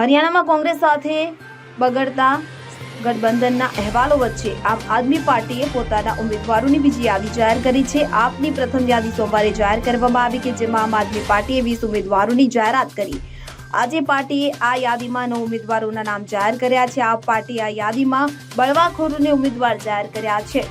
હરિયાણામાં કોંગ્રેસ સાથે બગડતા ગઠબંધનના અહેવાલો વચ્ચે આમ આદમી પાર્ટીએ પોતાના ઉમેદવારોની બીજી યાદી જાહેર કરી છે. આપની પ્રથમ યાદી સોમવારે જાહેર કરવામાં આવી કે જેમાં આમ આદમી પાર્ટીએ વીસ ઉમેદવારોની જાહેરાત કરી. આજે પાર્ટીએ આ યાદીમાં નવ ઉમેદવારોના નામ જાહેર કર્યા છે. આ પાર્ટી આ યાદીમાં બળવાખોરોને ઉમેદવાર જાહેર કર્યા છે.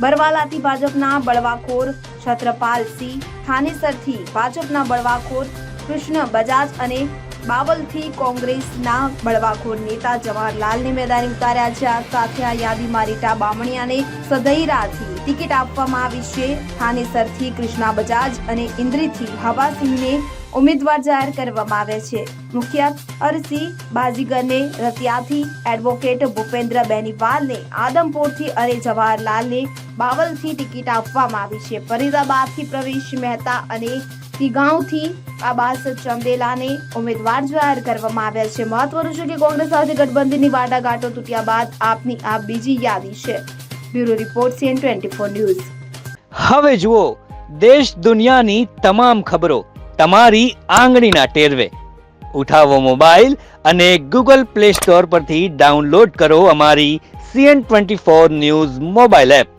બરવાલાથી ભાજપના બળવાખોર છત્રપાલસિંહ, થાનેસરથી ભાજપના બળવાખોર કૃષ્ણ બજાજ અને બાવલથી કોંગ્રેસના બળવાખોર નેતા જવાહરલાલને મેદાને ઉતાર્યા છે. આ સાથે આ યાદીમાં રીટા બામણિયાને સદૈરાથી ટિકિટ આપવામાં આવી છે. થાનેસરથી કૃષ્ણા બજાજ અને ઇન્દ્રીથી હવાસિંહને ઉમેદવાર જાહેર કરવામાં આવ્યા છે. મુખ્ય અરસી બાજીગરને રતિયાથી એડવોકેટ ભૂપેન્દ્ર બેનીવાલને આદમપુરથી અને જવાહરલાલને બાવલથી ટિકિટ આપવામાં આવી છે. ફરીદાબાદથી પ્રવેશ મહેતા અને તિગાંવથી આબાસ ચંદેલાને ઉમેદવાર જાહેર કરવામાં આવ્યા છે. મહત્વનું છે કે કોંગ્રેસ સાથે ગઠબંધનની વાટાઘાટો તૂટ્યા બાદ આપની આ બીજી યાદી છે. Bureau report CN twenty four news. હવે જુઓ, દેશ દુનિયાની તમામ ખબરો તમારી આંગળીના ટેરવે. ઉઠાવો મોબાઈલ અને ગૂગલ પ્લે સ્ટોર પરથી ડાઉનલોડ કરો અમારી CN twenty four news mobile app.